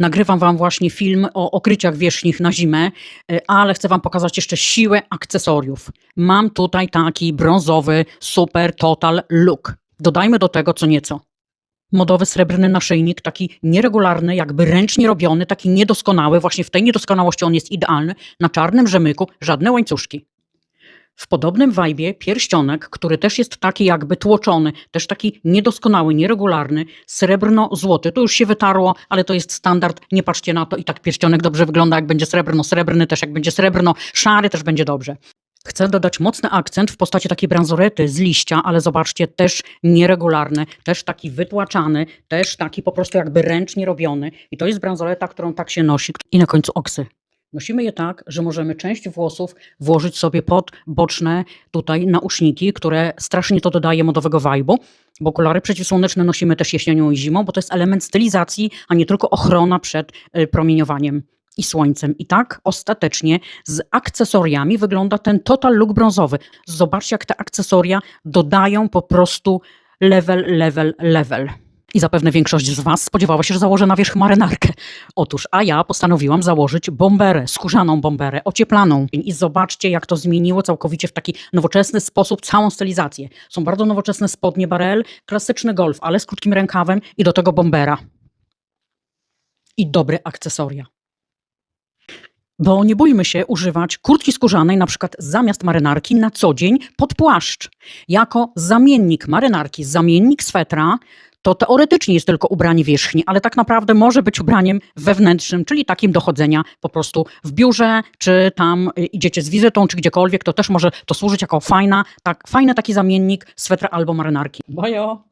Nagrywam Wam właśnie film o okryciach wierzchnich na zimę, y, ale chcę Wam pokazać jeszcze siłę akcesoriów. Mam tutaj taki brązowy super total look. Dodajmy do tego co nieco. Modowy srebrny naszyjnik, taki nieregularny, jakby ręcznie robiony, taki niedoskonały. Właśnie w tej niedoskonałości on jest idealny. Na czarnym rzemyku żadne łańcuszki. W podobnym wajbie pierścionek, który też jest taki jakby tłoczony, też taki niedoskonały, nieregularny, srebrno-złoty. To już się wytarło, ale to jest standard. Nie patrzcie na to i tak pierścionek dobrze wygląda, jak będzie srebrno-srebrny, też jak będzie srebrno-szary, też będzie dobrze. Chcę dodać mocny akcent w postaci takiej bransolety z liścia, ale zobaczcie, też nieregularny, też taki wytłaczany, też taki po prostu jakby ręcznie robiony. I to jest bransoleta, którą tak się nosi. I na końcu oksy. Nosimy je tak, że możemy część włosów włożyć sobie pod boczne tutaj nauszniki, które strasznie to dodaje modowego wajbu, bo przeciwsłoneczne nosimy też jesienią i zimą, bo to jest element stylizacji, a nie tylko ochrona przed y, promieniowaniem i słońcem. I tak ostatecznie z akcesoriami wygląda ten total look brązowy. Zobaczcie, jak te akcesoria dodają po prostu level, level, level. I zapewne większość z Was spodziewała się, że założę na wierzch marynarkę. Otóż, a ja postanowiłam założyć bomberę, skórzaną bomberę, ocieplaną. I zobaczcie, jak to zmieniło całkowicie w taki nowoczesny sposób całą stylizację. Są bardzo nowoczesne spodnie barel, klasyczny golf, ale z krótkim rękawem i do tego bombera. I dobre akcesoria. Bo nie bójmy się używać kurtki skórzanej, na przykład zamiast marynarki na co dzień pod płaszcz. Jako zamiennik marynarki, zamiennik swetra, to teoretycznie jest tylko ubranie wierzchni, ale tak naprawdę może być ubraniem wewnętrznym, czyli takim do chodzenia po prostu w biurze, czy tam y, idziecie z wizytą, czy gdziekolwiek, to też może to służyć jako fajna, tak, fajny taki zamiennik swetra albo marynarki. Bajo!